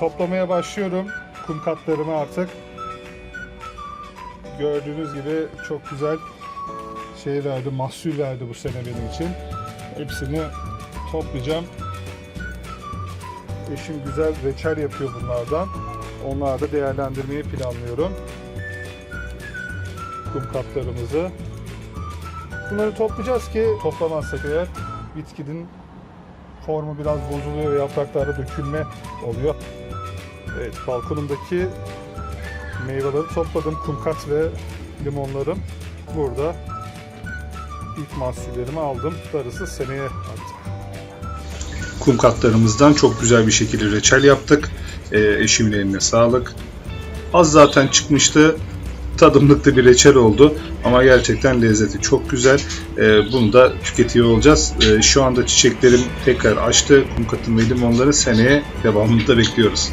toplamaya başlıyorum kum katlarımı artık. Gördüğünüz gibi çok güzel şey verdi, mahsul verdi bu sene benim için. Hepsini toplayacağım. Eşim güzel reçel yapıyor bunlardan. Onları da değerlendirmeyi planlıyorum. Kum kaplarımızı. Bunları toplayacağız ki toplamazsak eğer bitkinin formu biraz bozuluyor ve yapraklarda dökülme oluyor. Evet balkonumdaki meyveleri topladım. Kumkat ve limonlarım burada. İlk mahsullerimi aldım. Darısı seneye artık. kum katlarımızdan çok güzel bir şekilde reçel yaptık. Ee, eşimin eline sağlık. Az zaten çıkmıştı. Tadımlıklı bir reçel oldu ama gerçekten lezzeti çok güzel. Ee, bunu da tüketiyor olacağız. Ee, şu anda çiçeklerim tekrar açtı. Kum katım ve limonları seneye devamını da bekliyoruz.